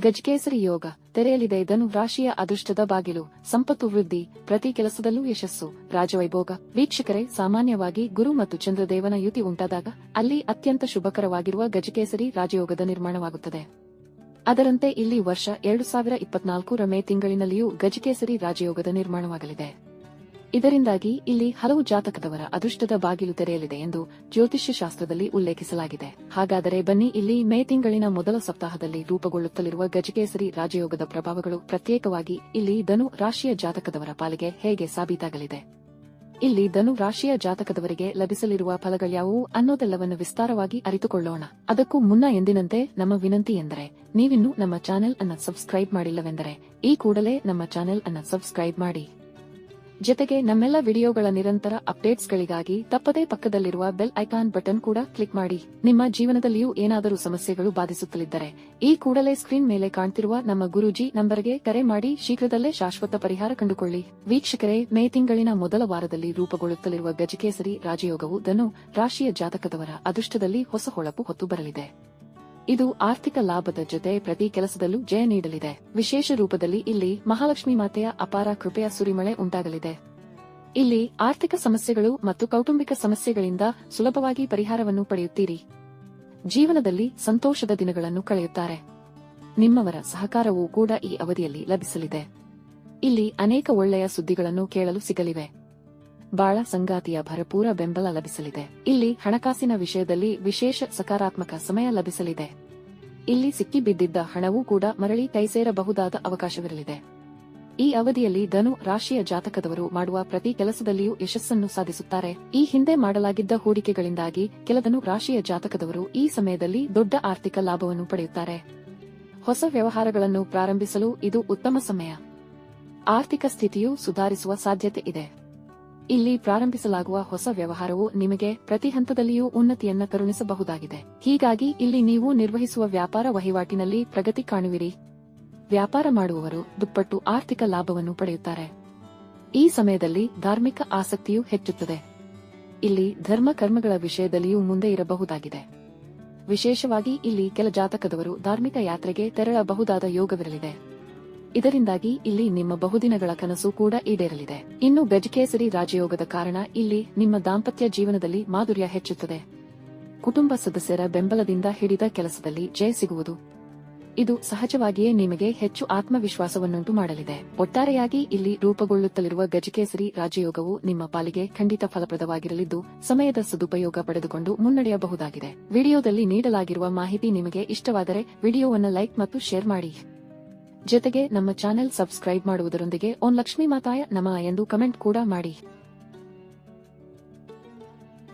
ಗಜಕೇಸರಿ ಯೋಗ, ತೆರೆಯಲಿದೆ ಇದನ್ನು ರಾಶಿಯ ಅದೃಷ್ಟದ ಬಾಗಿಲು, ಸಂಪತ್ತು ವೃದ್ಧಿ, ಪ್ರತಿ ಕೆಲಸದಲ್ಲೂ ಯಶಸ್ಸು, ರಾಜವೈಭೋಗ. ವೀಕ್ಷಕರೇ, ಸಾಮಾನ್ಯವಾಗಿ ಗುರು ಮತ್ತು ಚಂದ್ರದೇವನ ಯುತಿ ಉಂಟಾದಾಗ ಅಲ್ಲಿ ಅತ್ಯಂತ ಶುಭಕರವಾಗಿರುವ ಗಜಕೇಸರಿ ರಾಜಯೋಗದ ನಿರ್ಮಾಣವಾಗುತ್ತದೆ. ಅದರಂತೆ ಇಲ್ಲಿ ವರ್ಷ ಎರಡು ಸಾವಿರ ಇಪ್ಪತ್ನಾಲ್ಕರ ಮೇ ತಿಂಗಳಿನಲ್ಲಿಯೂ ಗಜಕೇಸರಿ ರಾಜಯೋಗದ ನಿರ್ಮಾಣವಾಗಲಿದೆ. ಇದರಿಂದಾಗಿ ಇಲ್ಲಿ ಹಲವು ಜಾತಕದವರ ಅದೃಷ್ಟದ ಬಾಗಿಲು ತೆರೆಯಲಿದೆ ಎಂದು ಜ್ಯೋತಿಷ್ಯ ಶಾಸ್ತ್ರದಲ್ಲಿ ಉಲ್ಲೇಖಿಸಲಾಗಿದೆ. ಹಾಗಾದರೆ ಬನ್ನಿ ಇಲ್ಲಿ ಮೇ ತಿಂಗಳಿನ ಮೊದಲ ಸಪ್ತಾಹದಲ್ಲಿ ರೂಪುಗೊಳ್ಳುತ್ತಲಿರುವ ಗಜಕೇಸರಿ ರಾಜಯೋಗದ ಪ್ರಭಾವಗಳು ಪ್ರತ್ಯೇಕವಾಗಿ ಇಲ್ಲಿ ಧನು ರಾಶಿಯ ಜಾತಕದವರ ಪಾಲಿಗೆ ಹೇಗೆ ಸಾಬೀತಾಗಲಿದೆ? ಇಲ್ಲಿ ಧನು ರಾಶಿಯ ಜಾತಕದವರಿಗೆ ಲಭಿಸಲಿರುವ ಫಲಗಳ್ಯಾವುವು ಅನ್ನೋದೆಲ್ಲವನ್ನು ವಿಸ್ತಾರವಾಗಿ ಅರಿತುಕೊಳ್ಳೋಣ. ಅದಕ್ಕೂ ಮುನ್ನ ಎಂದಿನಂತೆ ನಮ್ಮ ವಿನಂತಿ ಎಂದರೆ, ನೀವಿನ್ನೂ ನಮ್ಮ ಚಾನೆಲ್ ಅನ್ನು ಸಬ್ಸ್ಕ್ರೈಬ್ ಮಾಡಿಲ್ಲವೆಂದರೆ, ಈ ಕೂಡಲೇ ನಮ್ಮ ಚಾನೆಲ್ ಅನ್ನ ಸಬ್ಸ್ಕ್ರೈಬ್ ಮಾಡಿ. ಜೊತೆಗೆ ನಮ್ಮೆಲ್ಲ ವಿಡಿಯೋಗಳ ನಿರಂತರ ಅಪ್ಡೇಟ್ಸ್ಗಳಿಗಾಗಿ ತಪ್ಪದೇ ಪಕ್ಕದಲ್ಲಿರುವ ಬೆಲ್ ಐಕಾನ್ ಬಟನ್ ಕೂಡ ಕ್ಲಿಕ್ ಮಾಡಿ. ನಿಮ್ಮ ಜೀವನದಲ್ಲಿಯೂ ಏನಾದರೂ ಸಮಸ್ಯೆಗಳು ಬಾಧಿಸುತ್ತಲಿದ್ದರೆ, ಈ ಕೂಡಲೇ ಸ್ಕ್ರೀನ್ ಮೇಲೆ ಕಾಣ್ತಿರುವ ನಮ್ಮ ಗುರೂಜಿ ನಂಬರ್ಗೆ ಕರೆ ಮಾಡಿ ಶೀಘ್ರದಲ್ಲೇ ಶಾಶ್ವತ ಪರಿಹಾರ ಕಂಡುಕೊಳ್ಳಿ. ವೀಕ್ಷಕರೇ, ಮೇ ತಿಂಗಳಿನ ಮೊದಲ ವಾರದಲ್ಲಿ ರೂಪುಗೊಳ್ಳುತ್ತಲಿರುವ ಗಜಕೇಸರಿ ರಾಜಯೋಗವು ಧನು ರಾಶಿಯ ಜಾತಕದವರ ಅದೃಷ್ಟದಲ್ಲಿ ಹೊಸ ಹೊಳಪು ಹೊತ್ತು ಬರಲಿದೆ. ಇದು ಆರ್ಥಿಕ ಲಾಭದ ಜೊತೆ ಪ್ರತಿ ಕೆಲಸದಲ್ಲೂ ಜಯ ನೀಡಲಿದೆ. ವಿಶೇಷ ರೂಪದಲ್ಲಿ ಇಲ್ಲಿ ಮಹಾಲಕ್ಷ್ಮಿ ಮಾತೆಯ ಅಪಾರ ಕೃಪೆಯ ಸುರಿಮಳೆ ಉಂಟಾಗಲಿದೆ. ಇಲ್ಲಿ ಆರ್ಥಿಕ ಸಮಸ್ಯೆಗಳು ಮತ್ತು ಕೌಟುಂಬಿಕ ಸಮಸ್ಯೆಗಳಿಂದ ಸುಲಭವಾಗಿ ಪರಿಹಾರವನ್ನು ಪಡೆಯುತ್ತೀರಿ. ಜೀವನದಲ್ಲಿ ಸಂತೋಷದ ದಿನಗಳನ್ನು ಕಳೆಯುತ್ತಾರೆ. ನಿಮ್ಮವರ ಸಹಕಾರವೂ ಕೂಡ ಈ ಅವಧಿಯಲ್ಲಿ ಲಭಿಸಲಿದೆ. ಇಲ್ಲಿ ಅನೇಕ ಒಳ್ಳೆಯ ಸುದ್ದಿಗಳನ್ನು ಕೇಳಲು ಸಿಗಲಿವೆ. ಬಾಳ ಸಂಗಾತಿಯ ಭರಪೂರ ಬೆಂಬಲ ಲಭಿಸಲಿದೆ. ಇಲ್ಲಿ ಹಣಕಾಸಿನ ವಿಷಯದಲ್ಲಿ ವಿಶೇಷ ಸಕಾರಾತ್ಮಕ ಸಮಯ ಲಭಿಸಲಿದೆ. ಇಲ್ಲಿ ಸಿಕ್ಕಿಬಿದ್ದಿದ್ದ ಹಣವೂ ಕೂಡ ಮರಳಿ ಕೈಸೇರಬಹುದಾದ ಅವಕಾಶವಿರಲಿದೆ. ಈ ಅವಧಿಯಲ್ಲಿ ಧನು ರಾಶಿಯ ಜಾತಕದವರು ಮಾಡುವ ಪ್ರತಿ ಕೆಲಸದಲ್ಲಿಯೂ ಯಶಸ್ಸನ್ನು ಸಾಧಿಸುತ್ತಾರೆ. ಈ ಹಿಂದೆ ಮಾಡಲಾಗಿದ್ದ ಹೂಡಿಕೆಗಳಿಂದಾಗಿ ಕೆಲದನು ರಾಶಿಯ ಜಾತಕದವರು ಈ ಸಮಯದಲ್ಲಿ ದೊಡ್ಡ ಆರ್ಥಿಕ ಲಾಭವನ್ನು ಪಡೆಯುತ್ತಾರೆ. ಹೊಸ ವ್ಯವಹಾರಗಳನ್ನು ಪ್ರಾರಂಭಿಸಲು ಇದು ಉತ್ತಮ ಸಮಯ. ಆರ್ಥಿಕ ಸ್ಥಿತಿಯು ಸುಧಾರಿಸುವ ಸಾಧ್ಯತೆ ಇದೆ. ಇಲ್ಲಿ ಪ್ರಾರಂಭಿಸಲಾಗುವ ಹೊಸ ವ್ಯವಹಾರವು ನಿಮಗೆ ಪ್ರತಿ ಹಂತದಲ್ಲಿಯೂ ಉನ್ನತಿಯನ್ನ ಕರುಣಿಸಬಹುದಾಗಿದೆ ಹೀಗಾಗಿ ಇಲ್ಲಿ ನೀವು ನಿರ್ವಹಿಸುವ ವ್ಯಾಪಾರ ವಹಿವಾಟಿನಲ್ಲಿ ಪ್ರಗತಿ ಕಾಣುವಿರಿ. ವ್ಯಾಪಾರ ಮಾಡುವವರು ದುಪ್ಪಟ್ಟು ಆರ್ಥಿಕ ಲಾಭವನ್ನು ಪಡೆಯುತ್ತಾರೆ. ಈ ಸಮಯದಲ್ಲಿ ಧಾರ್ಮಿಕ ಆಸಕ್ತಿಯು ಹೆಚ್ಚುತ್ತದೆ. ಇಲ್ಲಿ ಧರ್ಮ ಕರ್ಮಗಳ ವಿಷಯದಲ್ಲಿಯೂ ಮುಂದೆ ಇರಬಹುದಾಗಿದೆ. ವಿಶೇಷವಾಗಿ ಇಲ್ಲಿ ಕೆಲ ಜಾತಕದವರು ಧಾರ್ಮಿಕ ಯಾತ್ರೆಗೆ ತೆರಳಬಹುದಾದ ಯೋಗವಿರಲಿದೆ. ಇದರಿಂದಾಗಿ ಇಲ್ಲಿ ನಿಮ್ಮ ಬಹುದಿನಗಳ ಕನಸು ಕೂಡ ಈಡೇರಲಿದೆ. ಇನ್ನು ಗಜಕೇಸರಿ ರಾಜಯೋಗದ ಕಾರಣ ಇಲ್ಲಿ ನಿಮ್ಮ ದಾಂಪತ್ಯ ಜೀವನದಲ್ಲಿ ಮಾಧುರ್ಯ ಹೆಚ್ಚುತ್ತದೆ. ಕುಟುಂಬ ಸದಸ್ಯರ ಬೆಂಬಲದಿಂದ ಹಿಡಿದ ಕೆಲಸದಲ್ಲಿ ಜಯ ಸಿಗುವುದು. ಇದು ಸಹಜವಾಗಿಯೇ ನಿಮಗೆ ಹೆಚ್ಚು ಆತ್ಮವಿಶ್ವಾಸವನ್ನುಂಟು ಮಾಡಲಿದೆ. ಒಟ್ಟಾರೆಯಾಗಿ ಇಲ್ಲಿ ರೂಪುಗೊಳ್ಳುತ್ತಲಿರುವ ಗಜಕೇಸರಿ ರಾಜಯೋಗವು ನಿಮ್ಮ ಪಾಲಿಗೆ ಖಂಡಿತ ಫಲಪ್ರದವಾಗಿರಲಿದ್ದು, ಸಮಯದ ಸದುಪಯೋಗ ಪಡೆದುಕೊಂಡು ಮುನ್ನಡೆಯಬಹುದಾಗಿದೆ. ವಿಡಿಯೋದಲ್ಲಿ ನೀಡಲಾಗಿರುವ ಮಾಹಿತಿ ನಿಮಗೆ ಇಷ್ಟವಾದರೆ ವಿಡಿಯೋವನ್ನು ಲೈಕ್ ಮತ್ತು ಶೇರ್ ಮಾಡಿ. ಜೊತೆಗೆ ನಮ್ಮ ಚಾನೆಲ್ ಸಬ್ಸ್ಕ್ರೈಬ್ ಮಾಡುವುದರೊಂದಿಗೆ ಓನ್ ಲಕ್ಷ್ಮೀ ಮಾತಾಯ ನಮ ಎಂದು ಕಮೆಂಟ್ ಕೂಡ ಮಾಡಿ.